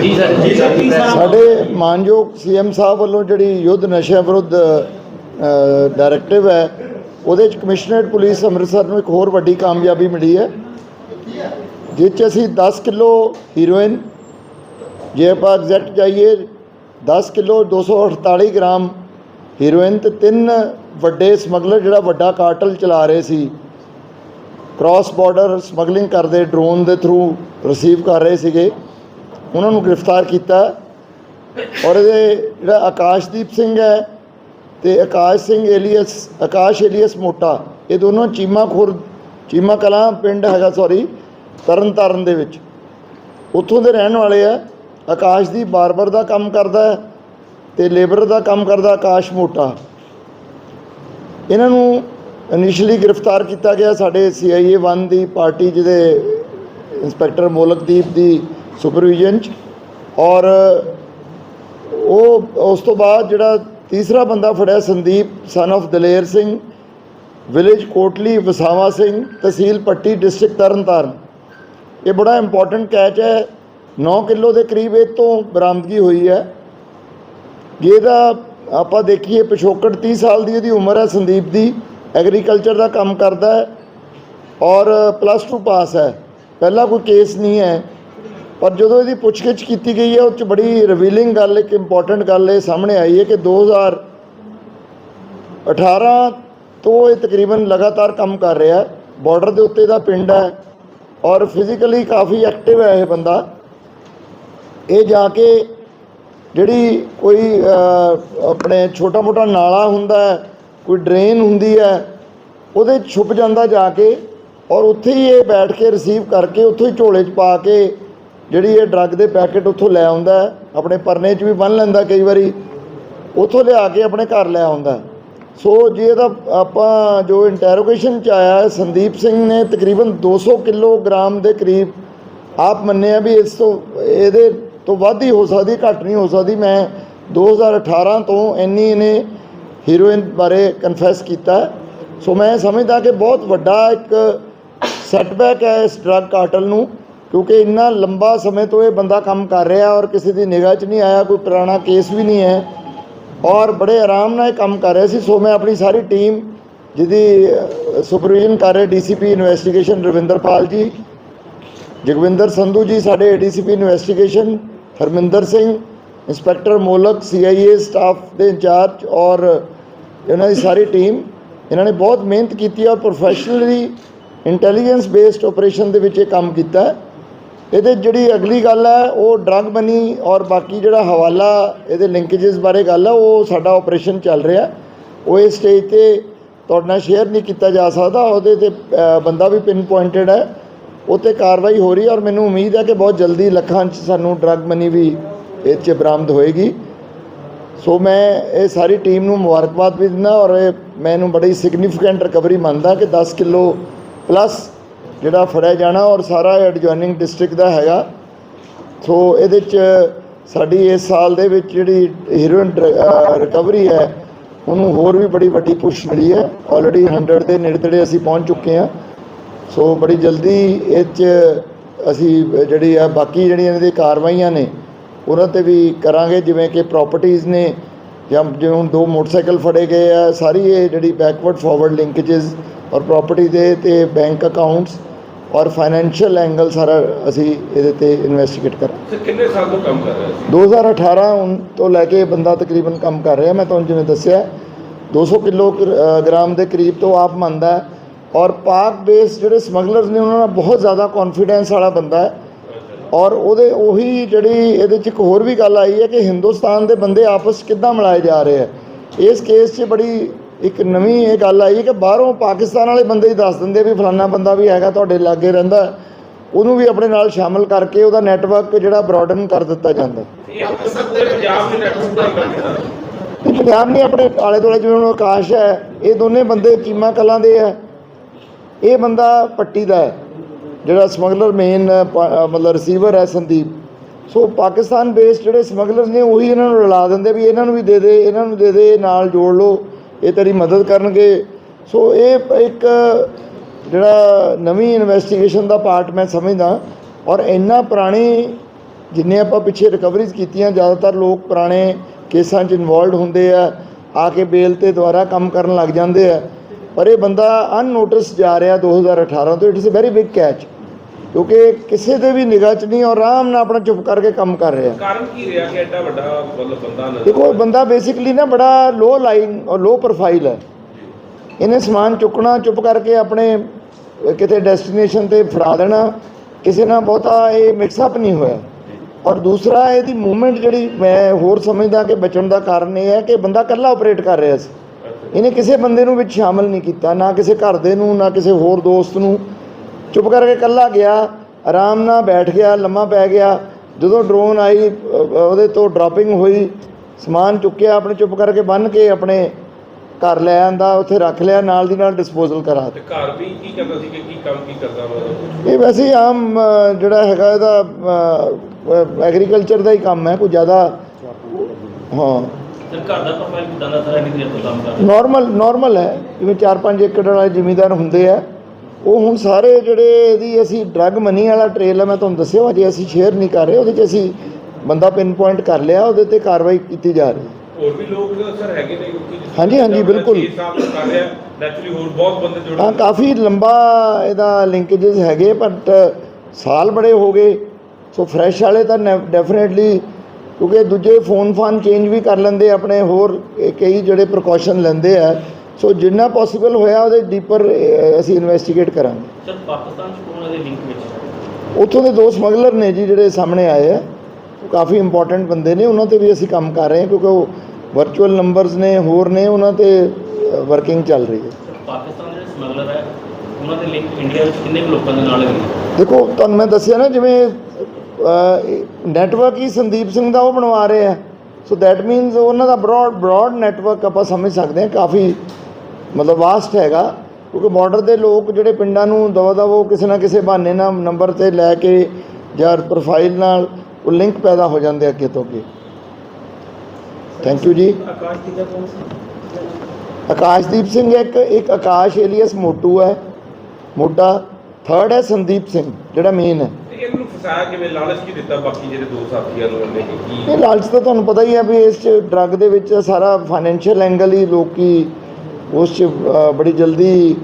ਜੀ, ਸਰ ਜੀ, ਸਰ ਸਾਡੇ ਮਾਨਯੋਗ ਸੀਐਮ ਸਾਹਿਬ ਵੱਲੋਂ ਜਿਹੜੀ ਯੁੱਧ ਨਸ਼ਿਆਂ ਵਿਰੁੱਧ ਡਾਇਰੈਕਟਿਵ ਹੈ, ਉਹਦੇ ਚ ਕਮਿਸ਼ਨਰੇਟ ਪੁਲਿਸ ਅੰਮ੍ਰਿਤਸਰ ਨੂੰ ਇੱਕ ਹੋਰ ਵੱਡੀ ਕਾਮਯਾਬੀ ਮਿਲੀ ਹੈ, ਜਿਸ 'ਚ ਅਸੀਂ 10 ਕਿਲੋ ਹੀਰੋਇਨ ਜੇ ਆਪਾਂ ਐਗਜ਼ੈਕਟ ਜਾਈਏ 10 ਕਿਲੋ 248 ਗ੍ਰਾਮ ਹੀਰੋਇਨ ਤੇ ਤਿੰਨ ਵੱਡੇ ਸਮਗਲਰ, ਜਿਹੜਾ ਵੱਡਾ ਕਾਰਟਲ ਚਲਾ ਰਹੇ ਸੀ ਕ੍ਰਾਸ ਬਾਰਡਰ ਸਮਗਲਿੰਗ ਕਰਦੇ ਡਰੋਨ ਦੇ ਥਰੂ ਰਿਸੀਵ ਕਰ ਰਹੇ ਸੀਗੇ। ਉਹਨਾਂ ਨੂੰ ਗ੍ਰਿਫਤਾਰ ਕੀਤਾ ਔਰ ਇਹਦੇ ਜਿਹੜਾ ਆਕਾਸ਼ਦੀਪ ਸਿੰਘ ਹੈ ਤੇ ਆਕਾਸ਼ ਸਿੰਘ ਏਲੀਅਸ, ਆਕਾਸ਼ ਏਲੀਅਸ ਮੋਟਾ, ਇਹ ਦੋਨੋਂ ਚੀਮਾ ਖੁਰ ਚੀਮਾ ਕਲਾਂ ਪਿੰਡ ਹੈਗਾ ਸੌਰੀ ਤਰਨਤਾਰਨ ਦੇ ਵਿੱਚ। ਉੱਥੋਂ ਦੇ ਰਹਿਣ ਵਾਲੇ ਆ। ਆਕਾਸ਼ ਦੀ ਬਾਰਬਰ ਦਾ ਕੰਮ ਕਰਦਾ ਹੈ ਤੇ ਲੇਬਰ ਦਾ ਕੰਮ ਕਰਦਾ ਆਕਾਸ਼ ਮੋਟਾ। ਇਹਨਾਂ ਨੂੰ ਇਨੀਸ਼ੀਅਲੀ ਗ੍ਰਿਫਤਾਰ ਕੀਤਾ ਗਿਆ ਸਾਡੇ ਸੀਆਈਏ 1 ਦੀ ਪਾਰਟੀ ਜਿਹਦੇ ਇੰਸਪੈਕਟਰ ਮੋਲਕਦੀਪ ਦੀ ਸੁਪਰਵਿਜ਼ਨ ਚ। ਔਰ ਉਹ ਉਸ ਤੋਂ ਬਾਅਦ ਜਿਹੜਾ ਤੀਸਰਾ ਬੰਦਾ ਫੜਿਆ Sandeep son of Daler Singh village Kotli, Wasawa Singh, tehsil Patti district Tarntaran. ਇਹ ਬੜਾ ਇੰਪੋਰਟੈਂਟ ਕੈਚ ਹੈ। 9 ਕਿਲੋ ਦੇ ਕਰੀਬ ਇਹ ਤੋਂ ਬਰਾਮਦਗੀ ਹੋਈ ਹੈ। ਇਹਦਾ ਆਪਾਂ ਦੇਖੀਏ, ਪਿਛੋਕੜ 30 ਸਾਲ ਦੀ ਇਹਦੀ ਉਮਰ ਹੈ, ਸੰਦੀਪ ਦੀ। ਐਗਰੀਕਲਚਰ ਦਾ ਕੰਮ ਕਰਦਾ ਹੈ। ਔਰ ਪਲੱਸ 2 ਪਾਸ ਹੈ। ਪਹਿਲਾਂ ਕੋਈ ਕੇਸ ਨਹੀਂ ਹੈ। ਪਰ ਜਦੋਂ ਇਹਦੀ ਪੁੱਛਗਿੱਛ ਕੀਤੀ ਗਈ ਹੈ, ਉਹ 'ਚ ਬੜੀ ਰਿਵੀਲਿੰਗ ਗੱਲ ਇੱਕ ਇੰਪੋਰਟੈਂਟ ਗੱਲ ਇਹ ਸਾਹਮਣੇ ਆਈ ਹੈ ਕਿ 2018 ਤੋਂ ਇਹ ਤਕਰੀਬਨ ਲਗਾਤਾਰ ਕੰਮ ਕਰ ਰਿਹਾ ਹੈ। ਬਾਰਡਰ ਦੇ ਉੱਤੇ ਦਾ ਪਿੰਡ ਹੈ ਔਰ ਫਿਜ਼ੀਕਲੀ ਕਾਫੀ ਐਕਟਿਵ ਹੈ ਇਹ ਬੰਦਾ। ਇਹ ਜਾ ਕੇ ਜਿਹੜੀ ਕੋਈ ਆਪਣੇ ਛੋਟਾ ਮੋਟਾ ਨਾਲਾ ਹੁੰਦਾ ਹੈ, ਕੋਈ ਡਰੇਨ ਹੁੰਦੀ ਹੈ, ਉਹਦੇ 'ਚ ਛੁਪ ਜਾਂਦਾ ਜਾ ਕੇ ਔਰ ਉੱਥੇ ਹੀ ਇਹ ਬੈਠ ਕੇ ਰਿਸੀਵ ਕਰਕੇ ਉੱਥੇ ਹੀ ਝੋਲੇ 'ਚ ਪਾ ਕੇ ਜਿਹੜੀ ਇਹ ਡਰੱਗ ਦੇ ਪੈਕੇਟ ਉੱਥੋਂ ਲੈ ਆਉਂਦਾ ਆਪਣੇ ਪਰਨੇ 'ਚ ਵੀ ਬੰਨ ਲੈਂਦਾ ਕਈ ਵਾਰੀ, ਉੱਥੋਂ ਲਿਆ ਕੇ ਆਪਣੇ ਘਰ ਲੈ ਆਉਂਦਾ ਸੋ ਜੇ, ਇਹਦਾ ਆਪਾਂ ਜੋ ਇੰਟਰੋਗੇਸ਼ਨ 'ਚ ਆਇਆ ਸੰਦੀਪ ਸਿੰਘ ਨੇ ਤਕਰੀਬਨ 200 ਕਿਲੋਗ੍ਰਾਮ ਦੇ ਕਰੀਬ ਆਪ ਮੰਨਿਆ ਵੀ ਇਸ ਤੋਂ, ਇਹਦੇ ਤੋਂ ਵੱਧ ਹੀ ਹੋ ਸਕਦੀ, ਘੱਟ ਨਹੀਂ ਹੋ ਸਕਦੀ। ਮੈਂ 2018 ਤੋਂ ਇੰਨੀ ਇਹਨੇ ਹੀਰੋਇਨ ਬਾਰੇ ਕਨਫੈਸ ਕੀਤਾ ਸੋ ਮੈਂ ਸਮਝਦਾ ਕਿ ਬਹੁਤ ਵੱਡਾ ਇੱਕ ਸੈਟਬੈਕ ਹੈ ਇਸ ਡਰੱਗ ਕਾਰਟਲ ਨੂੰ। ਕਿਉਂਕਿ ਇੰਨਾ ਲੰਬਾ ਸਮੇਂ ਤੋਂ ਇਹ ਬੰਦਾ ਕੰਮ ਕਰ ਰਿਹਾ ਔਰ ਕਿਸੇ ਦੀ ਨਿਗਾਹ 'ਚ ਨਹੀਂ ਆਇਆ, ਕੋਈ ਪੁਰਾਣਾ ਕੇਸ ਵੀ ਨਹੀਂ ਹੈ ਔਰ ਬੜੇ ਆਰਾਮ ਨਾਲ ਇਹ ਕੰਮ ਕਰ ਰਿਹਾ ਸੀ ਸੋ ਮੈਂ ਆਪਣੀ ਸਾਰੀ ਟੀਮ ਜਿਹਦੀ ਸੁਪਰਵਿਜ਼ਨ ਕਰ ਰਹੇ ਡੀਸੀਪੀ ਇਨਵੈਸਟੀਗੇਸ਼ਨ ਰਵਿੰਦਰਪਾਲ ਜੀ, ਜਗਵਿੰਦਰ ਸੰਧੂ ਜੀ, ਸਾਡੇ ADCP investigation Harminder Singh, inspector Molak CIA staff ਦੇ ਇੰਚਾਰਜ ਔਰ ਇਹਨਾਂ ਦੀ ਸਾਰੀ ਟੀਮ ਇਹਨਾਂ ਨੇ ਬਹੁਤ ਮਿਹਨਤ ਕੀਤੀ ਔਰ ਪ੍ਰੋਫੈਸ਼ਨਲੀ ਇੰਟੈਲੀਜੈਂਸ ਬੇਸਡ ਆਪਰੇਸ਼ਨ ਦੇ ਵਿੱਚ ਇਹ ਕੰਮ ਕੀਤਾ ਹੈ। ਇਹਦੇ ਜਿਹੜੀ ਅਗਲੀ ਗੱਲ ਹੈ, ਉਹ ਡਰੱਗ ਮਨੀ ਔਰ ਬਾਕੀ ਜਿਹੜਾ ਹਵਾਲਾ, ਇਹਦੇ ਲਿੰਕੇजेस ਬਾਰੇ ਗੱਲ ਹੈ, ਉਹ ਸਾਡਾ ਆਪਰੇਸ਼ਨ ਚੱਲ ਰਿਹਾ ਉਹ ਇਸ ਸਟੇਜ ਤੇ ਤੁਹਾਡੇ ਨਾਲ ਸ਼ੇਅਰ ਨਹੀਂ ਕੀਤਾ ਜਾ ਸਕਦਾ, ਉਹਦੇ ਤੇ ਬੰਦਾ ਵੀ ਪਿਨ ਪੁਆਇੰਟਡ ਹੈ। ਉਹ 'ਤੇ ਕਾਰਵਾਈ ਹੋ ਰਹੀ ਹੈ ਔਰ ਮੈਨੂੰ ਉਮੀਦ ਹੈ ਕਿ ਬਹੁਤ ਜਲਦੀ ਲੱਖਾਂ 'ਚ ਸਾਨੂੰ ਡਰੱਗ ਮਨੀ ਵੀ ਇਹ 'ਚ ਬਰਾਮਦ ਹੋਏਗੀ। ਸੋ ਮੈਂ ਇਹ ਸਾਰੀ ਟੀਮ ਨੂੰ ਮੁਬਾਰਕਬਾਦ ਵੀ ਦਿੰਦਾ ਔਰ ਇਹ, ਮੈਂ ਇਹਨੂੰ ਬੜੀ ਸਿਗਨੀਫੀਕੈਂਟ ਰਿਕਵਰੀ ਮੰਨਦਾ ਕਿ 10 ਕਿਲੋ ਪਲੱਸ ਜਿਹੜਾ ਫੜਿਆ ਜਾਣਾ ਔਰ ਸਾਰਾ ਐਡਜੋਇਨਿੰਗ ਡਿਸਟ੍ਰਿਕਟ ਦਾ ਹੈਗਾ। ਸੋ ਇਹਦੇ 'ਚ ਸਾਡੀ ਇਸ ਸਾਲ ਦੇ ਵਿੱਚ ਜਿਹੜੀ ਹੀਰੋਇਨ ਰਿਕਵਰੀ ਹੈ, ਉਹਨੂੰ ਹੋਰ ਵੀ ਬੜੀ ਵੱਡੀ ਪੁਸ਼ ਮਿਲੀ ਹੈ। ਆਲਰੇਡੀ 100 ਦੇ ਨੇੜੇ ਤੇੜੇ ਅਸੀਂ ਪਹੁੰਚ ਚੁੱਕੇ ਹਾਂ। ਸੋ ਬੜੀ ਜਲਦੀ ਇਹ 'ਚ ਅਸੀਂ ਜਿਹੜੀ ਆ, ਬਾਕੀ ਜਿਹੜੀਆਂ ਇਹਨਾਂ ਦੀ ਕਾਰਵਾਈਆਂ ਨੇ, ਉਹਨਾਂ ਤੇ ਵੀ ਕਰਾਂਗੇ। ਜਿਵੇਂ ਕਿ ਪ੍ਰਾਪਰਟੀਆਂ ਨੇ, ਜਾਂ ਜਿਵੇਂ ਹੁਣ ਦੋ ਮੋਟਰਸਾਈਕਲ ਫੜੇ ਗਏ ਆ, ਸਾਰੀ ਇਹ ਜਿਹੜੀ ਬੈਕਵਰਡ ਫਾਰਵਰਡ ਲਿੰਕੇजेस ਔਰ ਪ੍ਰਾਪਰਟੀ ਦੇ ਤੇ ਬੈਂਕ ਅਕਾਊਂਟਸ ਔਰ ਫਾਈਨੈਂਸ਼ੀਅਲ ਐਂਗਲ ਸਾਰਾ ਅਸੀਂ ਇਹਦੇ ਤੇ ਇਨਵੈਸਟੀਗੇਟ ਕਰਾਂਗੇ ਸਰ ਕਿੰਨੇ ਸਾਲ ਤੋਂ ਕੰਮ ਕਰ ਰਿਹਾ ਸੀ 2018 ਉਨ ਤੋਂ ਲੈ ਕੇ ਬੰਦਾ ਤਕਰੀਬਨ ਕੰਮ ਕਰ ਰਿਹਾ ਮੈਂ ਤੁਹਾਨੂੰ ਜਿਵੇਂ ਦੱਸਿਆ 200 ਕਿਲੋ ਗ੍ਰਾਮ ਦੇ ਕਰੀਬ ਤੋਂ ਆਪ ਮੰਨਦਾ ਹੈ। ਔਰ ਪਾਕ ਬੇਸ ਜਿਹੜੇ ਸਮਗਲਰਸ ਨੇ ਉਹਨਾਂ ਨਾਲ ਬਹੁਤ ਜ਼ਿਆਦਾ ਕੌਨਫੀਡੈਂਸ ਵਾਲਾ ਬੰਦਾ ਹੈ। ਔਰ ਉਹਦੇ ਉਹੀ ਜਿਹੜੀ ਇਹਦੇ ਚ ਇੱਕ ਹੋਰ ਵੀ ਗੱਲ ਆਈ ਹੈ ਕਿ ਹਿੰਦੁਸਤਾਨ ਦੇ ਬੰਦੇ ਆਪਸ ਕਿੱਦਾਂ ਮਿਲਾਏ ਜਾ ਰਹੇ ਆ ਇਸ ਕੇਸ 'ਚ ਬੜੀ ਇੱਕ ਨਵੀਂ ਇਹ ਗੱਲ ਆਈ ਕਿ ਬਾਹਰੋਂ ਪਾਕਿਸਤਾਨ ਵਾਲੇ ਬੰਦੇ ਹੀ ਦੱਸ ਦਿੰਦੇ ਵੀ ਫਲਾਨਾ ਬੰਦਾ ਵੀ ਹੈਗਾ ਤੁਹਾਡੇ ਲਾਗੇ ਰਹਿੰਦਾ। ਉਹਨੂੰ ਵੀ ਆਪਣੇ ਨਾਲ ਸ਼ਾਮਲ ਕਰਕੇ ਉਹਦਾ ਨੈਟਵਰਕ ਜਿਹੜਾ ਬ੍ਰੌਡਨ ਕਰ ਦਿੱਤਾ ਜਾਂਦਾ। ਪੰਜਾਬ ਨੇ ਆਪਣੇ ਆਲੇ ਦੁਆਲੇ ਜਿਵੇਂ ਹੁਣ ਆਕਾਸ਼ ਹੈ ਇਹ ਦੋਨੇ ਬੰਦੇ ਚੀਮਾ ਕਲਾਂ ਦੇ ਹੈ। ਇਹ ਬੰਦਾ ਪੱਟੀ ਦਾ ਹੈ ਜਿਹੜਾ ਸਮਗਲਰ ਮੇਨ ਮਤਲਬ ਰਿਸੀਵਰ ਹੈ ਸੰਦੀਪ। ਸੋ ਪਾਕਿਸਤਾਨ ਬੇਸਡ ਜਿਹੜੇ ਸਮਗਲਰਸ ਨੇ ਉਹੀ ਇਹਨਾਂ ਨੂੰ ਰਲਾ ਦਿੰਦੇ ਵੀ ਇਹਨਾਂ ਨੂੰ ਵੀ ਦੇ ਦੇ ਇਹਨਾਂ ਨੂੰ ਦੇ ਦੇ ਨਾਲ ਜੋੜ ਲਓ। ਇਹ ਤੇਰੀ ਮਦਦ ਕਰਨਗੇ। ਸੋ ਇਹ ਇੱਕ ਜਿਹੜਾ ਨਵੀਂ ਇਨਵੈਸਟੀਗੇਸ਼ਨ ਦਾ ਪਾਰਟ ਮੈਂ ਸਮਝਦਾ। ਔਰ ਇੰਨਾ ਪੁਰਾਣੀ ਜਿੰਨੇ ਆਪਾਂ ਪਿੱਛੇ ਰਿਕਵਰੀਜ਼ ਕੀਤੀਆਂ, ਜ਼ਿਆਦਾਤਰ ਲੋਕ ਪੁਰਾਣੇ ਕੇਸਾਂ 'ਚ ਇਨਵੋਲਡ ਹੁੰਦੇ ਆ ਆ ਕੇ ਬੇਲ ਤੇ ਦੁਬਾਰਾ ਕੰਮ ਕਰਨ ਲੱਗ ਜਾਂਦੇ ਆ। ਪਰ ਇਹ ਬੰਦਾ ਅਨਨੋਟਿਸ ਜਾ ਰਿਹਾ 2018 ਤੋਂ। It's a very big catch ਕਿਉਂਕਿ ਕਿਸੇ ਦੇ ਵੀ ਨਿਗਾਹ 'ਚ ਨਹੀਂ ਔਰ ਆਰਾਮ ਨਾਲ ਆਪਣਾ ਚੁੱਪ ਕਰਕੇ ਕੰਮ ਕਰ ਰਿਹਾ। ਕਾਰਨ ਕੀ ਰਿਹਾ ਕਿ ਐਡਾ ਵੱਡਾ ਮਤਲਬ ਬੰਦਾ ਨਜ਼ਰ ਦੇਖੋ ਇਹ ਬੰਦਾ ਬੇਸਿਕਲੀ ਨਾ ਬੜਾ ਲੋ ਲਾਈਨ ਔਰ ਲੋ ਪ੍ਰੋਫਾਈਲ ਹੈ। ਇਹਨੇ ਸਮਾਨ ਚੁੱਕਣਾ ਚੁੱਪ ਕਰਕੇ ਆਪਣੇ ਕਿਤੇ ਡੈਸਟੀਨੇਸ਼ਨ ਤੇ ਫੜਾ ਦੇਣਾ। ਕਿਸੇ ਨਾਲ ਬਹੁਤਾ ਇਹ ਮਿਕਸ ਅਪ ਨਹੀਂ ਹੋਇਆ। ਔਰ ਦੂਸਰਾ ਇਹਦੀ ਮੂਵਮੈਂਟ ਜਿਹੜੀ ਮੈਂ ਹੋਰ ਸਮਝਦਾ ਕਿ ਬਚਣ ਦਾ ਕਾਰਨ ਇਹ ਹੈ ਕਿ ਬੰਦਾ ਇਕੱਲਾ ਆਪਰੇਟ ਕਰ ਰਿਹਾ ਸੀ। ਇਹਨੇ ਕਿਸੇ ਬੰਦੇ ਨੂੰ ਵਿੱਚ ਸ਼ਾਮਲ ਨਹੀਂ ਕੀਤਾ ਨਾ ਕਿਸੇ ਘਰ ਦੇ ਨੂੰ ਨਾ ਕਿਸੇ ਹੋਰ ਦੋਸਤ ਨੂੰ। ਚੁੱਪ ਕਰਕੇ ਇਕੱਲਾ ਗਿਆ ਆਰਾਮ ਨਾਲ ਬੈਠ ਗਿਆ ਲੰਮਾ ਪੈ ਗਿਆ। ਜਦੋਂ ਡਰੋਨ ਆਈ ਉਹਦੇ ਤੋਂ ਡ੍ਰੌਪਿੰਗ ਹੋਈ ਸਮਾਨ ਚੁੱਕਿਆ ਆਪਣੇ ਚੁੱਪ ਕਰਕੇ ਬੰਨ ਕੇ ਆਪਣੇ ਘਰ ਲੈ ਆਂਦਾ ਉੱਥੇ ਰੱਖ ਲਿਆ ਨਾਲ ਦੀ ਨਾਲ ਡਿਸਪੋਜ਼ਲ ਕਰਾ ਤੇ ਘਰ ਵੀ ਕੀ ਕਰਦਾ ਸੀ ਕਿ ਕੀ ਕੰਮ ਕੀ ਕਰਦਾ ਮਤਲਬ ਇਹ ਵੈਸੇ ਹੀ ਆਮ ਜਿਹੜਾ ਹੈਗਾ ਇਹਦਾ ਐਗਰੀਕਲਚਰ ਦਾ ਹੀ ਕੰਮ ਹੈ ਕੋਈ ਜ਼ਿਆਦਾ ਹਾਂ। ਤੇ ਘਰ ਦਾ ਪ੍ਰੋਫਾਈਲ ਕਿਦਾਂ ਦਾ ਸਾਰਾ ਕਿਤੇ ਤੋਂ ਕੰਮ ਕਰਦਾ? ਨਾਰਮਲ ਨਾਰਮਲ ਹੈ ਜਿਵੇਂ 4-5 ਏਕੜ ਵਾਲੇ ਜ਼ਿਮੀਂਦਾਰ ਹੁੰਦੇ ਆ ਉਹ ਹੁਣ ਸਾਰੇ ਜਿਹੜੇ ਇਹਦੀ ਅਸੀਂ ਡਰੱਗ ਮਨੀ ਵਾਲਾ ਟ੍ਰੇਲ ਹੈ ਮੈਂ ਤੁਹਾਨੂੰ ਦੱਸਿਆ ਅਜੇ ਅਸੀਂ ਸ਼ੇਅਰ ਨਹੀਂ ਕਰ ਰਹੇ ਉਹਦੇ 'ਚ ਅਸੀਂ ਬੰਦਾ ਪਿਨ ਪੁਆਇੰਟ ਕਰ ਲਿਆ ਉਹਦੇ ਤੇ ਕਾਰਵਾਈ ਕੀਤੀ ਜਾ ਰਹੀ ਹੈ ਹੋਰ ਵੀ ਲੋਕ ਸਰ ਹੈਗੇ ਨੇ ਕਿਉਂਕਿ ਹਾਂਜੀ, ਹਾਂਜੀ, ਬਿਲਕੁਲ। ਸਾਲ ਤੋਂ ਕਰ ਰਿਹਾ ਨੈਚੁਰਲੀ ਹੋਰ ਬਹੁਤ ਬੰਦੇ ਜੁੜ ਹਾਂ ਕਾਫੀ ਲੰਬਾ ਇਹਦਾ ਲਿੰਕੇजेस ਹੈਗੇ ਬਟ ਸਾਲ ਬੜੇ ਹੋ ਗਏ ਸੋ ਫਰੈਸ਼ ਵਾਲੇ ਤਾਂ ਡੈਫੀਨਿਟਲੀ ਕਿਉਂਕਿ ਦੂਜੇ ਫੋਨ ਫਾਨ ਚੇਂਜ ਵੀ ਕਰ ਲੈਂਦੇ ਆਪਣੇ ਹੋਰ ਕਈ ਜਿਹੜੇ ਪ੍ਰੀਕਾਸ਼ਨ ਲੈਂਦੇ ਆ ਸੋ ਜਿੰਨਾ ਪੋਸੀਬਲ ਹੋਇਆ ਉਹਦੇ ਡੀਪਰ ਅਸੀਂ ਇਨਵੈਸਟੀਗੇਟ ਕਰਾਂਗੇ। ਸਰ ਪਾਕਿਸਤਾਨ ਚ ਕੋਣ ਦੇ ਲਿੰਕ ਵਿੱਚ? ਉੱਥੋਂ ਦੇ ਦੋ ਸਮਗਲਰ ਨੇ ਜੀ ਜਿਹੜੇ ਸਾਹਮਣੇ ਆਏ ਆ। ਉਹ ਕਾਫੀ ਇੰਪੋਰਟੈਂਟ ਬੰਦੇ ਨੇ ਉਹਨਾਂ ਤੇ ਵੀ ਅਸੀਂ ਕੰਮ ਕਰ ਰਹੇ ਹਾਂ ਕਿਉਂਕਿ ਉਹ ਵਰਚੁਅਲ ਨੰਬਰਸ ਨੇ ਹੋਰ ਨੇ ਉਹਨਾਂ ਤੇ ਵਰਕਿੰਗ ਚੱਲ ਰਹੀ ਹੈ। ਸਰ ਪਾਕਿਸਤਾਨ ਦੇ ਜਿਹੜੇ ਸਮਗਲਰ ਹੈ ਉਹਨਾਂ ਦੇ ਲਿੰਕ ਇੰਡੀਆ ਵਿੱਚ ਕਿੰਨੇ ਕੁ ਲੋਕਾਂ ਦੇ ਨਾਲ ਹੈਗੇ? ਦੇਖੋ ਤੁਹਾਨੂੰ ਮੈਂ ਦੱਸਿਆ ਨਾ ਜਿਵੇਂ ਨੈਟਵਰਕ ਹੀ ਸੰਦੀਪ ਸਿੰਘ ਦਾ ਉਹ ਬਣਵਾ ਰਹੇ ਆ। ਸੋ ਦੈਟ ਮੀਨਸ ਉਹਨਾਂ ਦਾ ਬ੍ਰੌਡ ਬ੍ਰੌਡ ਨੈਟਵਰਕ ਆਪਾਂ ਸਮਝ ਸਕਦੇ ਹਾਂ ਕਾਫੀ ਮਤਲਬ ਵਾਸਟ ਹੈਗਾ ਕਿਉਂਕਿ ਬਾਰਡਰ ਦੇ ਲੋਕ ਜਿਹੜੇ ਪਿੰਡਾਂ ਨੂੰ ਦਵਾ ਦਵੋ ਕਿਸੇ ਨਾ ਕਿਸੇ ਬਹਾਨੇ ਨਾਲ ਨੰਬਰ ਤੇ ਲੈ ਕੇ ਜਾਂ ਪ੍ਰੋਫਾਈਲ ਨਾਲ ਉਹ ਲਿੰਕ ਪੈਦਾ ਹੋ ਜਾਂਦੇ ਅੱਗੇ ਤੋਂ ਅੱਗੇ। ਥੈਂਕ ਯੂ ਜੀ। ਆਕਾਸ਼ਦੀਪ ਸਿੰਘ ਇੱਕ ਇੱਕ ਆਕਾਸ਼ ਏਲੀਅਸ ਮੋਟੂ ਹੈ। ਮੋਟਾ ਥਰਡ ਹੈ ਸੰਦੀਪ ਸਿੰਘ ਜਿਹੜਾ ਮੇਨ ਹੈ। ਤੇ ਇਹਨੂੰ ਫਸਾਇਆ ਕਿਵੇਂ ਲਾਲਚ ਕੀ ਦਿੱਤਾ ਬਾਕੀ ਜਿਹੜੇ ਦੋ ਸਾਥੀਆਂ ਨੂੰ ਉਹਨੇ ਕਿ ਕੀ? ਇਹ ਲਾਲਚ ਤਾਂ ਤੁਹਾਨੂੰ ਪਤਾ ਹੀ ਹੈ ਵੀ ਇਸ ਚ ਡਰੱਗ ਦੇ ਵਿੱਚ ਸਾਰਾ ਫਾਈਨੈਂਸ਼ੀਅਲ ਐਂਗਲ ਹੀ ਲੋਕੀ ਉਸ ਚ ਬੜੀ ਜਲਦੀ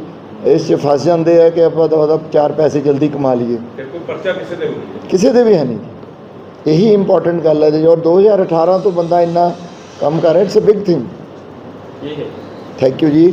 ਇਸ ਚ ਫਸ ਜਾਂਦੇ ਆ ਕਿ ਆਪਾਂ ਤਾਂ ਉਹਦਾ ਚਾਰ ਪੈਸੇ ਜਲਦੀ ਕਮਾ ਲਈਏ। ਕੋਈ ਪਰਚਾ ਕਿਸੇ ਦੇ ਵੀ ਨਹੀਂ ਕਿਸੇ ਦੇ ਵੀ ਹੈ ਨਹੀਂ। ਇਹੀ ਇੰਪੋਰਟੈਂਟ ਗੱਲ ਹੈ ਜੀ। ਔਰ 2018 ਤੋਂ ਬੰਦਾ ਇੰਨਾ ਕੰਮ ਕਰ ਰਿਹਾ ਇਟਸ ਅ ਬਿਗ ਥਿੰਗ ਠੀਕ ਹੈ। ਥੈਂਕ ਯੂ ਜੀ।